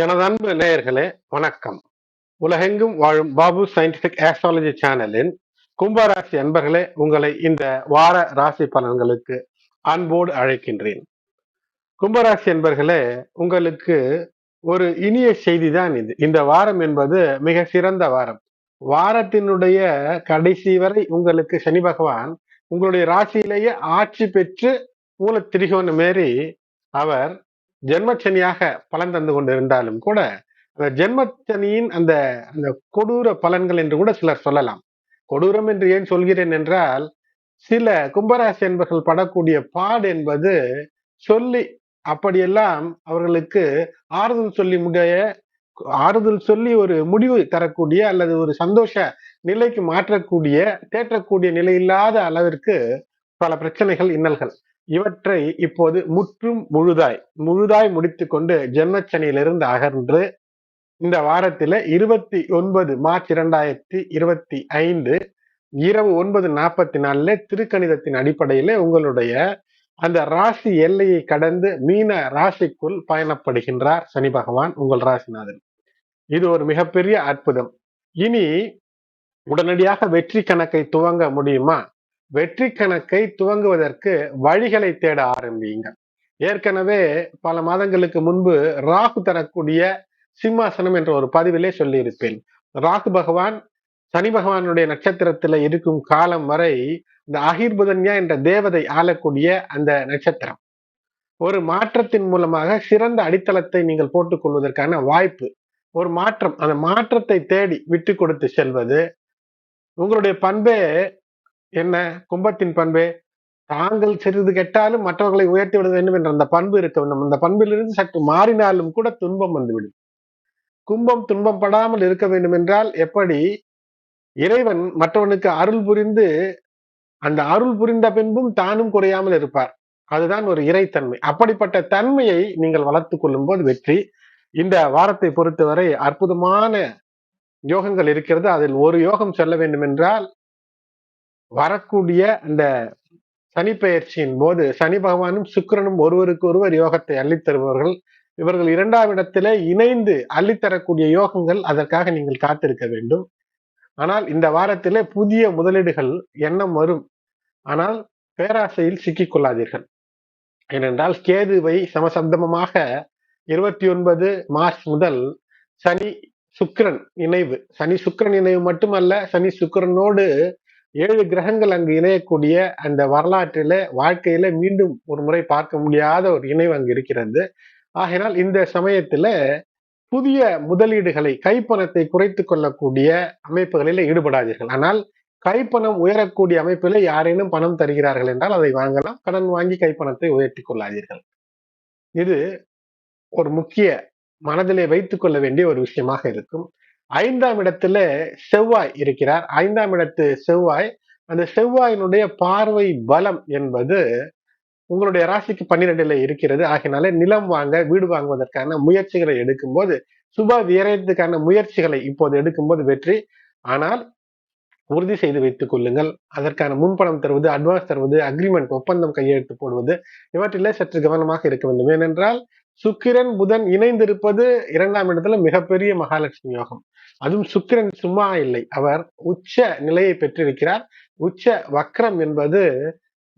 எனது அன்பு நேயர்களே வணக்கம். உலகெங்கும் வாழும் பாபு சயின்டிபிக் ஆஸ்ட்ராலஜி சேனலின் கும்பராசி அன்பர்களே உங்களை இந்த வார ராசி பலன்களுக்கு அன்போடு அழைக்கின்றேன். கும்பராசி அன்பர்களே உங்களுக்கு ஒரு இனிய செய்தி தான் இது. இந்த வாரம் என்பது மிக சிறந்த வாரம். வாரத்தினுடைய கடைசி வரை உங்களுக்கு சனி பகவான் உங்களுடைய ராசியிலேயே ஆட்சி பெற்று மூல திரிகோணம் மாரி அவர் ஜென்மச்சனியாக பலன் தந்து கொண்டிருந்தாலும் கூட அந்த ஜென்மச்சனியின் அந்த அந்த கொடூர பலன்கள் என்று கூட சிலர் சொல்லலாம். கொடூரம் என்று ஏன் சொல்கிறேன் என்றால் சில கும்பராசி என்பர்கள் படக்கூடிய பாடு என்பது சொல்லி அப்படியெல்லாம் அவர்களுக்கு ஆறுதல் சொல்லி முடிய ஆறுதல் சொல்லி ஒரு முடிவு தரக்கூடிய அல்லது ஒரு சந்தோஷ நிலைக்கு மாற்றக்கூடிய தேற்றக்கூடிய நிலை இல்லாத அளவிற்கு பல பிரச்சனைகள் இன்னல்கள். இவற்றை இப்போது முற்றும் முழுதாய் முழுதாய் முடித்து கொண்டு ஜென்மச்சனியிலிருந்து அகன்று இந்த வாரத்தில் இருபத்தி ஒன்பது மார்ச் இரண்டாயிரத்தி இருபத்தி ஐந்து இரவு ஒன்பது நாற்பத்தி நாலுல திருக்கணிதத்தின் அடிப்படையில உங்களுடைய அந்த ராசி எல்லையை கடந்து மீன ராசிக்குள் பயணப்படுகின்றார் சனி பகவான் உங்கள் ராசிநாதன். இது ஒரு மிகப்பெரிய அற்புதம். இனி உடனடியாக வெற்றி கணக்கை துவங்க முடியுமா? வெற்றி கணக்கை துவங்குவதற்கு வழிகளை தேட ஆரம்பிங்க ஏற்கனவே பல மாதங்களுக்கு முன்பு ராகு தரக்கூடிய சிம்மாசனம் என்ற ஒரு பதிவிலே சொல்லியிருப்பேன். ராகு பகவான் சனி பகவானுடைய நட்சத்திரத்துல இருக்கும் காலம் வரை இந்த அகிர்புதன்யா என்ற தேவதை ஆளக்கூடிய அந்த நட்சத்திரம். ஒரு மாற்றத்தின் மூலமாக சிறந்த அடித்தளத்தை நீங்கள் போட்டுக்கொள்வதற்கான வாய்ப்பு. ஒரு மாற்றம் அந்த மாற்றத்தை தேடி விட்டு கொடுத்து செல்வது. உங்களுடைய பண்பே என்ன? கும்பத்தின் பண்பே தாங்கள் சிறிது கெட்டாலும் மற்றவர்களை உயர்த்தி விட வேண்டும் என்ற அந்த பண்பு இருக்க வேண்டும். அந்த பண்பிலிருந்து சற்று மாறினாலும் கூட துன்பம் வந்துவிடும். கும்பம் துன்பம் படாமல் இருக்க வேண்டும் என்றால் எப்படி? இறைவன் மற்றவனுக்கு அருள் புரிந்து அந்த அருள் புரிந்த பின்பும் தானும் குறையாமல் இருப்பார். அதுதான் ஒரு இறைத்தன்மை. அப்படிப்பட்ட தன்மையை நீங்கள் வளர்த்து கொள்ளும் போது வெற்றி. இந்த வாரத்தை பொறுத்தவரை அற்புதமான யோகங்கள் இருக்கிறது. அதில் ஒரு யோகம் சொல்ல வேண்டும் என்றால் வரக்கூடிய அந்த சனி பெயர்ச்சியின் போது சனி பகவானும் சுக்கிரனும் ஒருவருக்கு ஒருவர் யோகத்தை அள்ளித்தருபவர்கள் இவர்கள் இரண்டாம் இடத்திலே இணைந்து அள்ளித்தரக்கூடிய யோகங்கள் அதற்காக நீங்கள் காத்திருக்க வேண்டும். ஆனால் இந்த வாரத்திலே புதிய முதலீடுகள் எண்ணம் வரும். ஆனால் பேராசையில் சிக்கிக் கொள்ளாதீர்கள் ஏனென்றால் கேதுவை சமசப்தமமாக இருபத்தி ஒன்பது மார்ச் முதல் சனி சுக்கிரன் இணைவு. சனி சுக்கிரன் இணைவு மட்டுமல்ல சனி சுக்கிரனோடு ஏழு கிரகங்கள் அங்கு இணையக்கூடிய அந்த வரலாற்றில வாழ்க்கையில மீண்டும் ஒரு முறை பார்க்க முடியாத ஒரு இணைவு அங்கு இருக்கிறது. ஆகையினால் இந்த சமயத்துல புதிய முதலீடுகளை கைப்பணத்தை குறைத்து கொள்ளக்கூடிய அமைப்புகளில் ஈடுபடாதீர்கள். ஆனால் கைப்பணம் உயரக்கூடிய அமைப்பில் யாரேனும் பணம் தருகிறார்கள் என்றால் அதை வாங்கலாம். கடன் வாங்கி கைப்பணத்தை உயர்த்தி கொள்ளாதீர்கள். இது ஒரு முக்கிய மனதிலே வைத்துக் கொள்ள வேண்டிய ஒரு விஷயமாக இருக்கும். ஐந்தாம் இடத்துல செவ்வாய் இருக்கிறார். ஐந்தாம் இடத்து செவ்வாய் அந்த செவ்வாயினுடைய பார்வை பலம் என்பது உங்களுடைய ராசிக்கு பன்னிரெண்டுல இருக்கிறது. ஆகினால நிலம் வாங்க வீடு வாங்குவதற்கான முயற்சிகளை எடுக்கும்போது சுப வியரத்துக்கான முயற்சிகளை இப்போது எடுக்கும்போது வெற்றி. ஆனால் உறுதி செய்து வைத்துக் கொள்ளுங்கள். அதற்கான முன்பணம் தருவது அட்வான்ஸ் தருவது அக்ரிமெண்ட் ஒப்பந்தம் கையெழுத்து போடுவது இவற்றிலே சற்று கவனமாக இருக்க வேண்டும். ஏனென்றால் சுக்கிரன் புதன் இணைந்திருப்பது இரண்டாம் இடத்துல மிகப்பெரிய மகாலட்சுமி யோகம். அதுவும் சுக்கிரன் சும்மா இல்லை. அவர் உச்ச நிலையை பெற்றிருக்கிறார். உச்ச வக்ரம் என்பது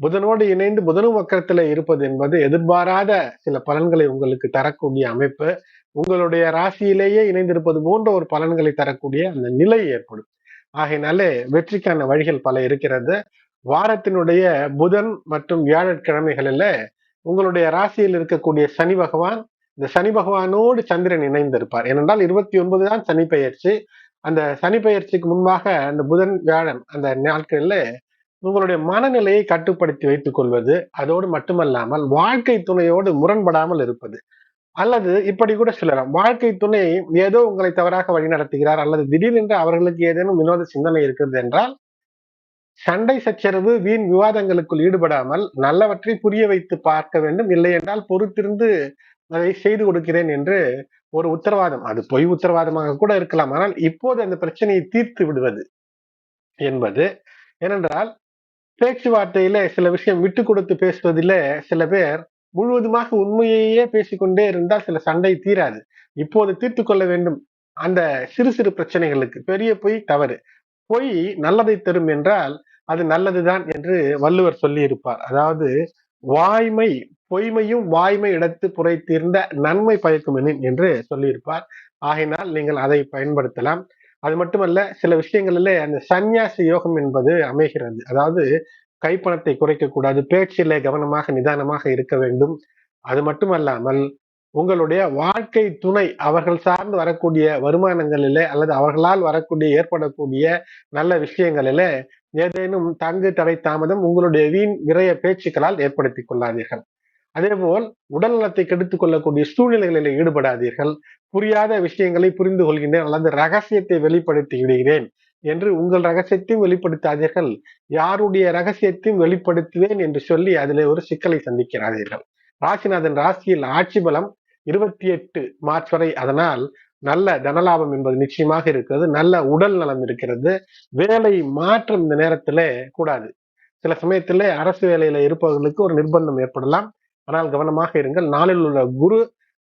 புதனோடு இணைந்து புதனும் வக்கரத்துல இருப்பது என்பது எதிர்பாராத சில பலன்களை உங்களுக்கு தரக்கூடிய அமைப்பு. உங்களுடைய ராசியிலேயே இணைந்திருப்பது போன்ற ஒரு பலன்களை தரக்கூடிய அந்த நிலை ஏற்படும். ஆகையினாலே வெற்றிக்கான வழிகள் பல இருக்கிறது. வாரத்தினுடைய புதன் மற்றும் வியாழக்கிழமைகளில உங்களுடைய ராசியில் இருக்கக்கூடிய சனி பகவான் இந்த சனி பகவானோடு சந்திரன் இணைந்திருப்பார். ஏனென்றால் இருபத்தி ஒன்பது தான் சனி பெயர்ச்சி. அந்த சனி பெயர்ச்சிக்கு முன்பாக அந்த புதன் வியாழன் அந்த நாட்களில் உங்களுடைய மனநிலையை கட்டுப்படுத்தி வைத்துக் கொள்வது அதோடு மட்டுமல்லாமல் வாழ்க்கை துணையோடு முரண்படாமல் இருப்பது. அல்லது இப்படி கூட சொல்லலாம். வாழ்க்கை துணை ஏதோ உங்களை தவறாக வழி நடத்துகிறார் அல்லது திடீரென்று அவர்களுக்கு ஏதேனும் வினோத சிந்தனை இருக்கிறது என்றால் சண்டை சச்சரவு வீண் விவாதங்களுக்குள் ஈடுபடாமல் நல்லவற்றை புரிய வைத்து பார்க்க வேண்டும். இல்லை என்றால் பொறுத்திருந்து அதை செய்து கொடுக்கிறேன் என்று ஒரு உத்தரவாதம். அது பொய் உத்தரவாதமாக கூட இருக்கலாம். ஆனால் இப்போது அந்த பிரச்சனையை தீர்த்து விடுவது என்பது ஏனென்றால் பேச்சுவார்த்தையில சில விஷயம் விட்டு கொடுத்து பேசுவதில சில பேர் முழுவதுமாக உண்மையையே பேசிக்கொண்டே இருந்தால் சில சண்டை தீராது. இப்போது தீர்த்து கொள்ள வேண்டும். அந்த சிறு சிறு பிரச்சனைகளுக்கு பெரிய பொய் தவறு. பொய் நல்லதை தரும் என்றால் அது நல்லதுதான் என்று வள்ளுவர் சொல்லி இருப்பார் அதாவது வாய்மை பொய்மையும் வாய்மை இடத்து புரை தீர்ந்த நன்மை பயக்கும் என்று சொல்லியிருப்பார். ஆகையினால் நீங்கள் அதை பயன்படுத்தலாம். அது மட்டுமல்ல சில விஷயங்களிலே அந்த சந்நியாசி யோகம் என்பது அமைகிறது. அதாவது கைப்பணத்தை குறைக்க கூடாது பேச்சிலே கவனமாக நிதானமாக இருக்க வேண்டும். அது மட்டுமல்லாமல் உங்களுடைய வாழ்க்கை துணை அவர்கள் சார்ந்து வரக்கூடிய வருமானங்களிலே அல்லது அவர்களால் வரக்கூடிய ஏற்படக்கூடிய நல்ல விஷயங்களிலே ஏதேனும் தங்கு தடை தாமதம் உங்களுடைய வீண் விரைய பேச்சுக்களால் ஏற்படுத்தி கொள்ளாதீர்கள். அதேபோல் உடல் நலத்தை கெடுத்துக் கொள்ளக்கூடிய சூழ்நிலைகளில் ஈடுபடாதீர்கள். புரியாத விஷயங்களை புரிந்து கொள்கின்றேன் அல்லது ரகசியத்தை வெளிப்படுத்தி விடுகிறேன் என்று உங்கள் ரகசியத்தையும் வெளிப்படுத்தாதீர்கள். யாருடைய ரகசியத்தையும் வெளிப்படுத்துவேன் என்று சொல்லி அதில் ஒரு சிக்கலை சந்திக்கிறாதீர்கள். ராசிநாதன் ராசியில் ஆட்சி பலம் இருபத்தி எட்டு மார்ச் வரை. அதனால் நல்ல தனலாபம் என்பது நிச்சயமாக இருக்கிறது. நல்ல உடல் நலம் இருக்கிறது. வேலை மாற்றம் இந்த நேரத்துல கூடாது. சில சமயத்துல அரசு வேலையில இருப்பவர்களுக்கு ஒரு நிர்பந்தம் ஏற்படலாம். ஆனால் கவனமாக இருங்கள். நாளில் உள்ள குரு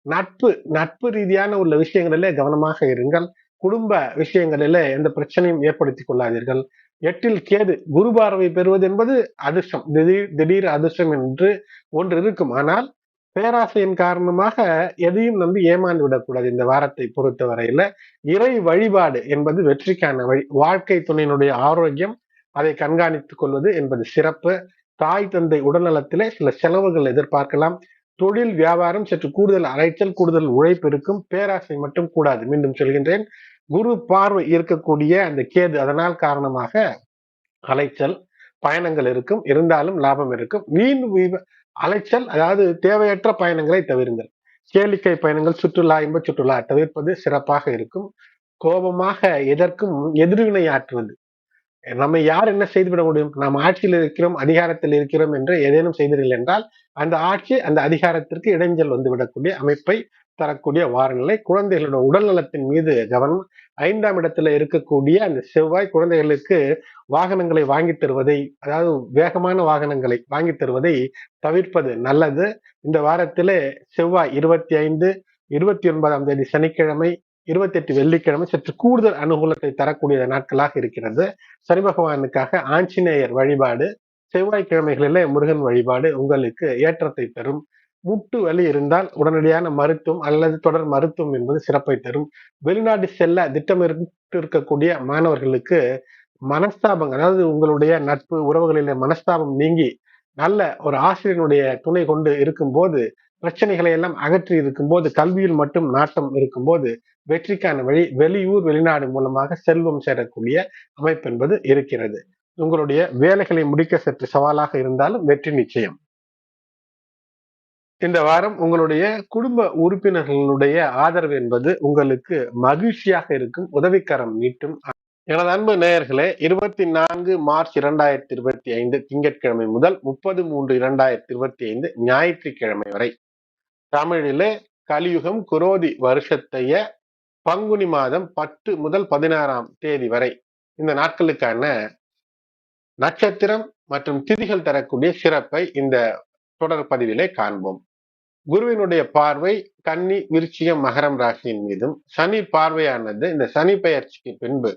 நட்பு நட்பு ரீதியான உள்ள விஷயங்களிலே கவனமாக இருங்கள். குடும்ப விஷயங்களிலே எந்த பிரச்சனையும் ஏற்படுத்தி கொள்ளாதீர்கள். எட்டில் கேது குரு பார்வை பெறுவது என்பது அதிர்ஷ்டம். திடீர் திடீர் அதிர்ஷ்டம் என்று ஒன்று இருக்கும். ஆனால் பேராசையின் காரணமாக எதையும் நம்பி ஏமாந்து விடக்கூடாது இந்த வாரத்தை பொறுத்த வரையில இறை வழிபாடு என்பது வெற்றிக்கான வழி. வாழ்க்கை துணையினுடைய ஆரோக்கியம் அதை கண்காணித்துக் கொள்வது என்பது சிறப்பு. தாய் தந்தை உடல்நலத்திலே சில செலவுகள் எதிர்பார்க்கலாம். தொழில் வியாபாரம் சற்று கூடுதல் அலைச்சல் கூடுதல் உழைப்பு இருக்கும். பேராசை மட்டும் கூடாது. மீண்டும் சொல்கின்றேன். குரு பார்வை இருக்கக்கூடிய அந்த கேது அதனால் காரணமாக அலைச்சல் பயணங்கள் இருக்கும். இருந்தாலும் லாபம் இருக்கும். வீண் அலைச்சல் அதாவது தேவையற்ற பயணங்களை தவிருங்கள். கேளிக்கை பயணங்கள் சுற்றுலா இன்ப சுற்றுலா தவிர்ப்பது சிறப்பாக இருக்கும். கோபமாக எதற்கும் எதிர்வினை ஆற்றுவது. நம்ம யார் என்ன செய்துவிட முடியும்? நாம் ஆட்சியில் இருக்கிறோம் அதிகாரத்தில் இருக்கிறோம் என்று ஏதேனும் செய்தீர்கள் என்றால் அந்த ஆட்சி அந்த அதிகாரத்திற்கு இடைஞ்சல் வந்துவிடக்கூடிய அமைப்பை தரக்கூடிய வாரநிலை. குழந்தைகளோட உடல் நலத்தின் மீது கவனம் ஐந்தாம் இடத்துல இருக்கக்கூடிய அந்த செவ்வாய் குழந்தைகளுக்கு வாகனங்களை வாங்கி தருவதை அதாவது வேகமான வாகனங்களை வாங்கி தருவதை தவிர்ப்பது நல்லது. இந்த வாரத்திலே செவ்வாய் இருபத்தி ஐந்து இருபத்தி ஒன்பதாம் தேதி சனிக்கிழமை இருபத்தி எட்டு வெள்ளிக்கிழமை சற்று கூடுதல் அனுகூலத்தை தரக்கூடிய நாட்களாக இருக்கிறது. சனி பகவானுக்காக ஆஞ்சநேயர் வழிபாடு செவ்வாய்க்கிழமைகளிலே முருகன் வழிபாடு உங்களுக்கு ஏற்றத்தை தரும். முட்டு வலி இருந்தால் உடனடியான மருத்துவம் அல்லது தொடர் மருத்துவம் என்பது சிறப்பை தரும். வெளிநாடு செல்ல திட்டமிட்டு இருக்கக்கூடிய மாணவர்களுக்கு மனஸ்தாபம் அதாவது உங்களுடைய நட்பு உறவுகளிலே மனஸ்தாபம் நீங்கி நல்ல ஒரு ஆசிரியனுடைய துணை கொண்டு இருக்கும்போது பிரச்சனைகளை எல்லாம் அகற்றி இருக்கும்போது கல்வியில் மட்டும் நாட்டம் இருக்கும்போது வெற்றிக்கான வழி வெளியூர் வெளிநாடு மூலமாக செல்வம் சேரக்கூடிய அமைப்பு என்பது இருக்கிறது. உங்களுடைய வேலைகளை முடிக்க சற்று சவாலாக இருந்தாலும் வெற்றி நிச்சயம். இந்த வாரம் உங்களுடைய குடும்ப உறுப்பினர்களுடைய ஆதரவு என்பது உங்களுக்கு மகிழ்ச்சியாக இருக்கும் உதவிக்கரம் நீட்டும். எனது அன்பு நேயர்களே இருபத்தி நான்கு மார்ச் இரண்டாயிரத்தி இருபத்தி ஐந்து திங்கட்கிழமை முதல் முப்பது மூன்று இரண்டாயிரத்தி இருபத்தி ஐந்து ஞாயிற்றுக்கிழமை வரை. தமிழிலே கலியுகம் குரோதி வருஷத்தைய பங்குனி மாதம் பத்து முதல் பதினாறாம் தேதி வரை இந்த நாட்களுக்கான நட்சத்திரம் மற்றும் திதிகள் தரக்கூடிய சிறப்பை இந்த தொடர் பதிவிலே காண்போம். குருவினுடைய பார்வை கன்னி விருச்சியம் மகரம் ராசியின் மீதும் சனி பார்வையானது இந்த சனி பெயர்ச்சிக்கு பின்பு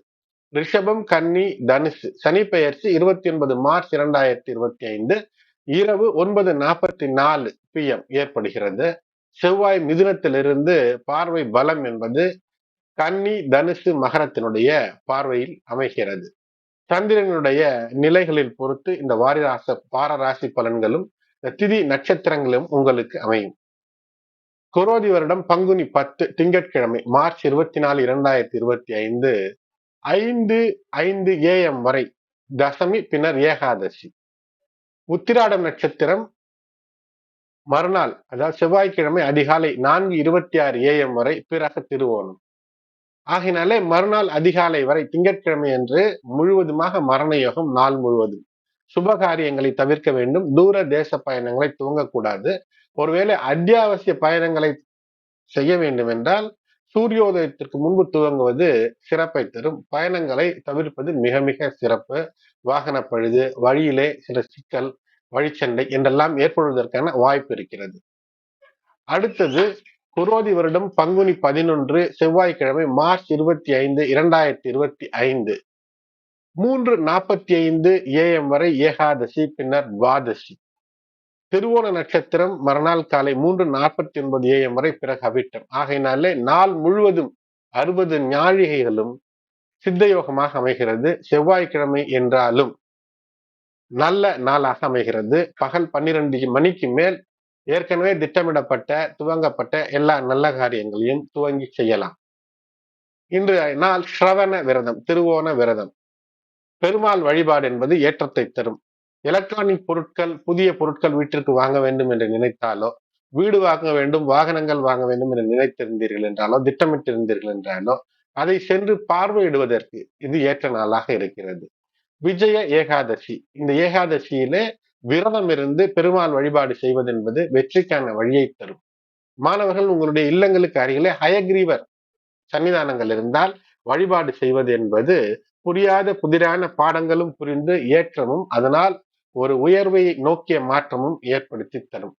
ரிஷபம் கன்னி தனுசு. சனி பெயர்ச்சி இருபத்தி ஒன்பது மார்ச் இரண்டாயிரத்தி இருபத்தி ஐந்து இரவு ஒன்பது நாற்பத்தி நாலு பி எம் ஏற்படுகிறது. செவ்வாய் மிதுனத்திலிருந்து பார்வை பலம் என்பது கன்னி தனுசு மகரத்தினுடைய பார்வையில் அமைகிறது. சந்திரனுடைய நிலைகளில் பொறுத்து இந்த வாரிராச பாரராசி பலன்களும் திதி நட்சத்திரங்களும் உங்களுக்கு அமையும். குரோதி வருடம் பங்குனி பத்து திங்கட்கிழமை மார்ச் இருபத்தி நாலு இரண்டாயிரத்தி இருபத்தி ஐந்து ஐந்து ஐந்து ஏஎம் வரை தசமி பின்னர் ஏகாதசி. உத்திராடம் நட்சத்திரம் மறுநாள் அதாவது செவ்வாய்க்கிழமை அதிகாலை நான்கு இருபத்தி ஆறு ஏஎம் வரை பிறகு திருவோணம். ஆகினாலே மறுநாள் அதிகாலை வரை திங்கட்கிழமை அன்று முழுவதுமாக மரண யோகம் நாள் முழுவதும். சுப காரியங்களை தவிர்க்க வேண்டும். தூர தேச பயணங்களை துவங்கக்கூடாது. ஒருவேளை அத்தியாவசிய பயணங்களை செய்ய வேண்டும் என்றால் சூரியோதயத்திற்கு முன்பு துவங்குவது சிறப்பை தரும். பயணங்களை தவிர்ப்பது மிக மிக சிறப்பு. வாகன பழுது வழியிலே சில சிக்கல் வழிச்சண்டை என்றெல்லாம் ஏற்படுவதற்கான வாய்ப்பு இருக்கிறது. அடுத்தது குரோதி வருடம் பங்குனி பதினொன்று செவ்வாய்க்கிழமை மார்ச் இருபத்தி ஐந்து இரண்டாயிரத்தி இருபத்தி ஐந்து மூன்று நாற்பத்தி ஐந்து ஏஎம் வரை ஏகாதசி பின்னர் துவாதசி. திருவோண நட்சத்திரம் மறுநாள் காலை மூன்று நாற்பத்தி ஒன்பது ஏஎம் வரை பிறகு அவிட்டம். ஆகையினாலே நாள் முழுவதும் அறுபது ஞாழிகைகளும் சித்தயோகமாக அமைகிறது. செவ்வாய்க்கிழமை என்றாலும் நல்ல நாளாக அமைகிறது. பகல் பன்னிரண்டு மணிக்கு மேல் ஏற்கனவே திட்டமிடப்பட்ட துவங்கப்பட்ட எல்லா நல்ல காரியங்களையும் துவங்கி செய்யலாம். இன்று நாள் ஸ்ரவண விரதம் திருவோண விரதம். பெருமாள் வழிபாடு என்பது ஏற்றத்தை தரும். எலக்ட்ரானிக் பொருட்கள் புதிய பொருட்கள் வீட்டிற்கு வாங்க வேண்டும் என்று நினைத்தாலோ வீடு வாங்க வேண்டும் வாகனங்கள் வாங்க வேண்டும் என்று நினைத்திருந்தீர்கள் என்றாலோ திட்டமிட்டிருந்தீர்கள் என்றாலோ அதை சென்று பார்வையிடுவதற்கு இது ஏற்ற நாளாக இருக்கிறது. விஜய ஏகாதசி. இந்த ஏகாதசியிலே விரதம் இருந்து பெருமாள் வழிபாடு செய்வது என்பது வெற்றிக்கான வழியை தரும். மாணவர்கள் உங்களுடைய இல்லங்களுக்கு அருகிலே ஹயக்ரீவர் சன்னிதானங்கள் இருந்தால் வழிபாடு செய்வது என்பது புரியாத புதிரான பாடங்களும் புரிந்து ஏற்றமும் அதனால் ஒரு உயர்வை நோக்கிய மாற்றமும் ஏற்படுத்தி தரும்.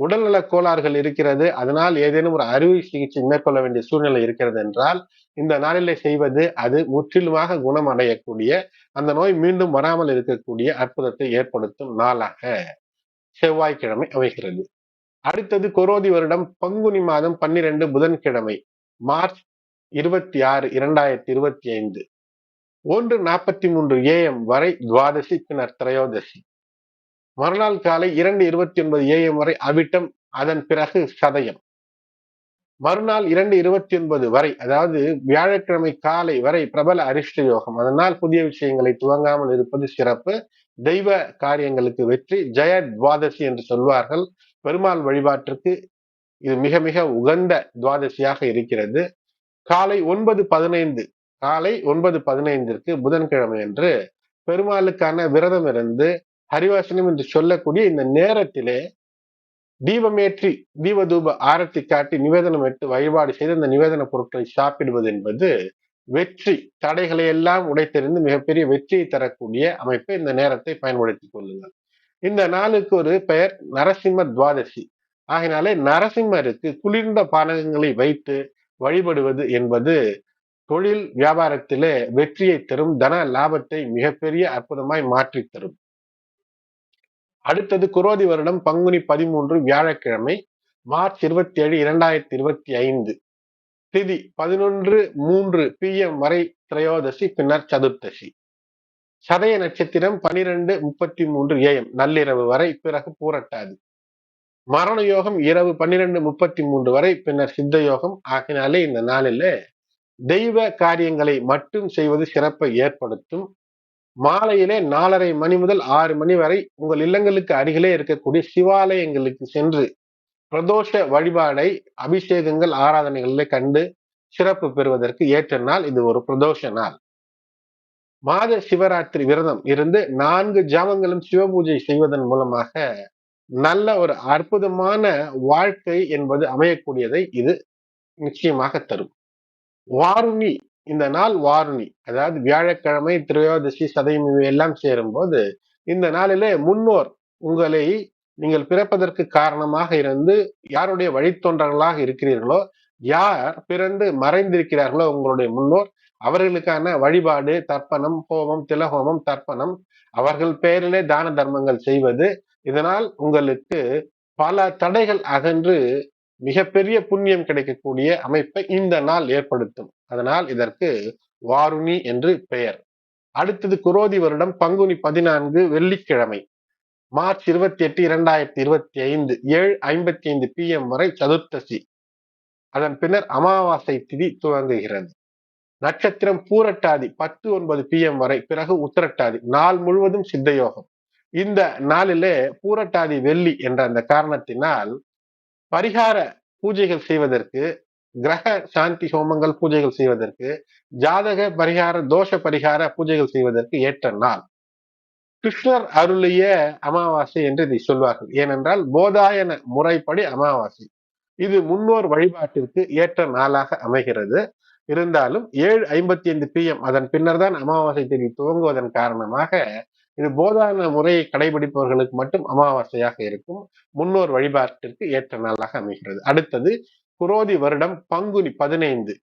உடல்நல கோளாறுகள் இருக்கிறது அதனால் ஏதேனும் ஒரு அறுவை சிகிச்சை மேற்கொள்ள வேண்டிய சூழ்நிலை இருக்கிறது என்றால் இந்த நாளிலே செய்வது அது முற்றிலுமாக குணமடையக்கூடிய அந்த நோய் மீண்டும் வராமல் இருக்கக்கூடிய அற்புதத்தை ஏற்படுத்தும் நாளாக செவ்வாய்க்கிழமை அமைகிறது. அடுத்தது கொரோதி வருடம் பங்குனி மாதம் பன்னிரண்டு புதன்கிழமை மார்ச் இருபத்தி ஆறு இரண்டாயிரத்தி இருபத்தி ஐந்து ஒன்று நாற்பத்தி மூன்று ஏஎம் வரை துவாதசி பின்னர் திரையோதசி. மறுநாள் காலை இரண்டு இருபத்தி ஒன்பது ஏஎம் வரை அவிட்டம் அதன் பிறகு சதயம். மறுநாள் இரண்டு இருபத்தி ஒன்பது வரை அதாவது வியாழக்கிழமை காலை வரை பிரபல அரிஷ்ட யோகம். அதனால் புதிய விஷயங்களை துவங்காமல் இருப்பது சிறப்பு. தெய்வ காரியங்களுக்கு வெற்றி ஜெய துவாதசி என்று சொல்வார்கள். பெருமாள் வழிபாட்டிற்கு இது மிக மிக உகந்த துவாதசியாக இருக்கிறது. காலை ஒன்பது பதினைந்து காலை ஒன்பது பதினைந்திற்கு புதன்கிழமை என்று பெருமாளுக்கான விரதம் இருந்து ஹரிவாசனம் என்று சொல்லக்கூடிய இந்த நேரத்திலே தீபமேற்றி தீபதூப ஆரத்தி காட்டி நிவேதனம் எடுத்து வழிபாடு செய்து அந்த நிவேதன பொருட்களை சாப்பிடுவது என்பது வெற்றி தடைகளை எல்லாம் உடைத்தெறிந்து மிகப்பெரிய வெற்றியை தரக்கூடிய அமைப்பை இந்த நேரத்தை பயன்படுத்திக் கொள்ளுங்கள். இந்த நாளுக்கு ஒரு பெயர் நரசிம்ம துவாதசி. ஆகினாலே நரசிம்மருக்கு குளிர்ந்த பானகங்களை வைத்து வழிபடுவது என்பது தொழில் வியாபாரத்திலே வெற்றியை தரும் தன லாபத்தை மிகப்பெரிய அற்புதமாய் மாற்றி தரும். அடுத்தது குரோதி வருடம் பங்குனி பதிமூன்று வியாழக்கிழமை மார்ச் இருபத்தி ஏழு இரண்டாயிரத்தி இருபத்தி ஐந்து திதி பதினொன்று மூன்று பி எம் வரை திரையோதசி பின்னர் சதுர்த்தசி. சதய நட்சத்திரம் பனிரெண்டு முப்பத்தி மூன்று ஏஎம் நள்ளிரவு வரை பிறகு பூரட்டாது. மரண யோகம் இரவு பன்னிரெண்டு முப்பத்தி மூன்று வரை பின்னர் சித்த யோகம். ஆகினாலே இந்த நாளில தெய்வ காரியங்களை மட்டும் செய்வது சிறப்பை ஏற்படுத்தும். மாலையிலே நாலரை மணி முதல் ஆறு மணி வரை உங்கள் இல்லங்களுக்கு அருகிலே இருக்கக்கூடிய சிவாலயங்களுக்கு சென்று பிரதோஷ வழிபாடை அபிஷேகங்கள் ஆராதனைகளிலே கண்டு சிறப்பு பெறுவதற்கு ஏற்ற நாள் இது ஒரு பிரதோஷ நாள். மாத சிவராத்திரி விரதம் இருந்து நான்கு ஜாமங்களும் சிவபூஜை செய்வதன் மூலமாக நல்ல ஒரு அற்புதமான வாழ்க்கை என்பது அமையக்கூடியதை இது நிச்சயமாக தரும். வாருணி இந்த நாள் வாரணி அதாவது வியாழக்கிழமை திரையோதசி சதயம் எல்லாம் சேரும் போது இந்த நாளிலே முன்னோர் உங்களை நீங்கள் பிறப்பதற்கு காரணமாக இருந்து யாருடைய வழித்தொன்றர்களாக இருக்கிறீர்களோ யார் பிறந்து மறைந்திருக்கிறார்களோ உங்களுடைய முன்னோர் அவர்களுக்கான வழிபாடு தர்ப்பணம் ஹோமம் திலஹோமம் தர்ப்பணம் அவர்கள் பெயரிலே தான தர்மங்கள் செய்வது இதனால் உங்களுக்கு பல தடைகள் அகன்று மிகப்பெரிய புண்ணியம் கிடைக்கக்கூடிய அமைப்பை இந்த நாள் ஏற்படுத்தும். அதனால் இதற்கு வாருணி என்று பெயர். அடுத்தது குரோதி வருடம் பங்குனி பதினான்கு வெள்ளிக்கிழமை. மார்ச் இருபத்தி எட்டு இரண்டாயிரத்தி இருபத்தி ஐந்து ஏழு ஐம்பத்தி ஐந்து பி எம் வரை சதுர்த்தசி. அதன் பின்னர் அமாவாசை திதி துவங்குகிறது. நட்சத்திரம் பூரட்டாதி பத்து ஒன்பது பி எம் வரை பிறகு உத்தரட்டாதி நாள் முழுவதும் சித்தயோகம் இந்த நாளிலே பூரட்டாதி வெள்ளி என்ற அந்த காரணத்தினால் பரிகார பூஜைகள் செய்வதற்கு கிரக சாந்தி ஹோமங்கள் பூஜைகள் செய்வதற்கு ஜாதக பரிகார தோஷ பரிகார பூஜைகள் செய்வதற்கு ஏற்ற நாள். கிருஷ்ணர் அருளிய அமாவாசை என்று இதை சொல்வார்கள். ஏனென்றால் போதாயன முறைப்படி அமாவாசை. இது முன்னோர் வழிபாட்டிற்கு ஏற்ற நாளாக அமைகிறது. இருந்தாலும் ஏழு ஐம்பத்தி ஐந்து பி எம் அதன் பின்னர் தான் அமாவாசை தேதி துவங்குவதன் காரணமாக இது போதான முறையை கடைபிடிப்பவர்களுக்கு மட்டும் அமாவாசையாக இருக்கும். முன்னோர் வழிபாட்டிற்கு ஏற்ற நாளாக அமைகிறது. அடுத்தது குரோதி வருடம் பங்குனி பதினைந்து.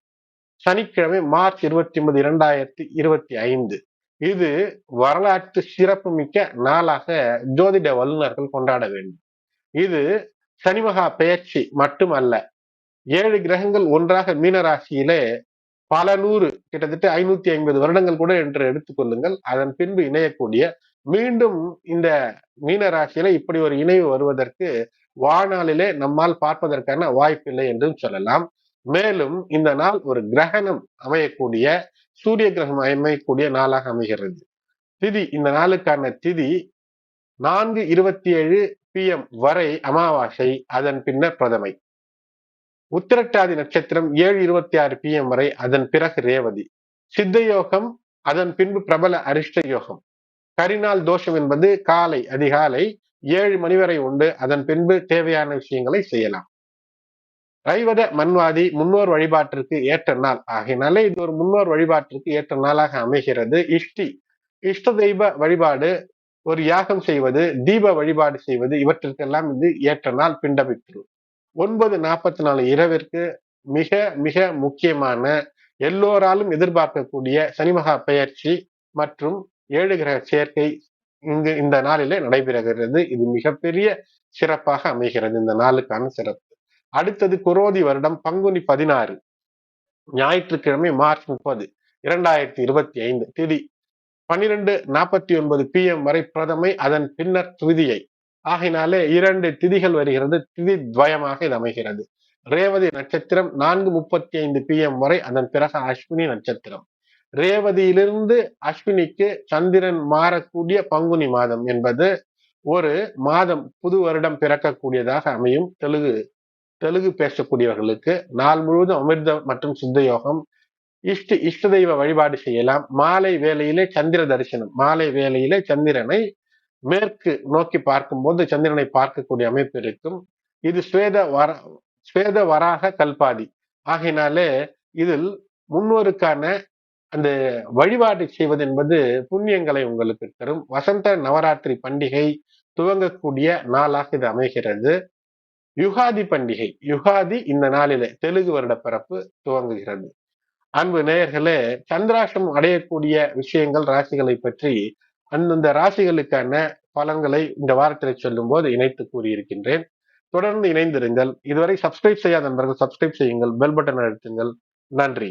சனிக்கிழமை மார்ச் இருபத்தி ஒன்பது இரண்டாயிரத்தி இருபத்தி ஐந்து. இது வரலாற்று சிறப்புமிக்க நாளாக ஜோதிட வல்லுநர்கள் கொண்டாட வேண்டும். இது சனிமகா பெயர்ச்சி மட்டுமல்ல ஏழு கிரகங்கள் ஒன்றாக மீனராசியிலே பல நூறு கிட்டத்தட்ட ஐநூத்தி ஐம்பது வருடங்கள் கூட என்று எடுத்துக்கொள்ளுங்கள் அதன் பின்பு இணையக்கூடிய மீண்டும் இந்த மீன ராசியில இப்படி ஒரு இணைவு வருவதற்கு வாழ்நாளிலே நம்மால் பார்ப்பதற்கான வாய்ப்பில்லை என்றும் சொல்லலாம். மேலும் இந்த நாள் ஒரு கிரகணம் அமையக்கூடிய சூரிய கிரகம் அமையக்கூடிய நாளாக அமைகிறது. திதி இந்த நாளுக்கான திதி நான்கு இருபத்தி ஏழு பி எம் வரை அமாவாசை அதன் பின்னர் பிரதமை. உத்திரட்டாதி நட்சத்திரம் ஏழு இருபத்தி ஆறு பி எம் வரை அதன் பிறகு ரேவதி. சித்த யோகம் அதன் பின்பு பிரபல அரிஷ்ட யோகம் கரிநாள் தோஷம் என்பது காலை அதிகாலை ஏழு மணி வரை உண்டு. அதன் பின்பு தேவையான விஷயங்களை செய்யலாம். ரைவத மண்வாதி முன்னோர் வழிபாட்டிற்கு ஏற்ற நாள். ஆகையினாலே இது ஒரு முன்னோர் வழிபாட்டிற்கு ஏற்ற நாளாக அமைகிறது. இஷ்டி இஷ்ட தெய்வ வழிபாடு ஒரு யாகம் செய்வது தீப வழிபாடு செய்வது இவற்றிற்கெல்லாம் இது ஏற்ற நாள் பிண்டபித்ரு. ஒன்பது நாற்பத்தி நாலு இரவிற்கு மிக மிக முக்கியமான எல்லோராலும் எதிர்பார்க்கக்கூடிய சனிமகா பெயர்ச்சி மற்றும் ஏழு கிரக சேர்க்கை இங்கு இந்த நாளிலே நடைபெறுகிறது. இது மிகப்பெரிய சிறப்பாக அமைகிறது. இந்த நாளுக்கான சிறப்பு. அடுத்தது குரோதி வருடம் பங்குனி பதினாறு. ஞாயிற்றுக்கிழமை மார்ச் முப்பது இரண்டாயிரத்தி இருபத்தி ஐந்து. திதி பன்னிரெண்டு நாற்பத்தி ஒன்பது பி எம் வரை பிரதமை அதன் பின்னர் திருதியை ஆகினாலே இரண்டு திதிகள் வருகிறது. திதி துவயமாக இது அமைகிறது. ரேவதி நட்சத்திரம் நான்கு முப்பத்தி ஐந்து பி எம் வரை அதன் பிறகு அஸ்வினி நட்சத்திரம். ரேவதியிலிருந்து அஸ்வினிக்கு சந்திரன் மாறக்கூடிய பங்குனி மாதம் என்பது ஒரு மாதம் புது வருடம் பிறக்கக்கூடியதாக அமையும். தெலுங்கு தெலுங்கு பேசக்கூடியவர்களுக்கு நாள் முழுவதும் அமிர்தம் மற்றும் சித்த யோகம் இஷ்ட இஷ்ட தெய்வ வழிபாடு செய்யலாம். மாலை வேலையிலே சந்திர தரிசனம் மாலை வேலையிலே சந்திரனை மேற்கு நோக்கி பார்க்கும்போது சந்திரனை பார்க்கக்கூடிய அமைப்பு இருக்கும். இது ஸ்வேத வர ஸ்வேத வராக கல்பாதி. ஆகையினாலே இதில் முன்னோருக்கான அந்த வழிபாடு செய்வது என்பது புண்ணியங்களை உங்களுக்கு தரும். வசந்த நவராத்திரி பண்டிகை துவங்கக்கூடிய நாளாக இது அமைகிறது. யுகாதி பண்டிகை யுகாதி இந்த நாளிலே தெலுங்கு வருட பிறப்பு துவங்குகிறது. அன்பு நேயர்களே சந்திராஷ்டிரம் அடையக்கூடிய விஷயங்கள் ராசிகளை பற்றி அந்தந்த ராசிகளுக்கான பலன்களை இந்த வாரத்தில் சொல்லும் போது இணைத்து கூறியிருக்கின்றேன். தொடர்ந்து இணைந்திருங்கள். இதுவரை சப்ஸ்கிரைப் செய்யாத நண்பர்கள் சப்ஸ்கிரைப் செய்யுங்கள். பெல் பட்டன் அழுத்துங்கள். நன்றி.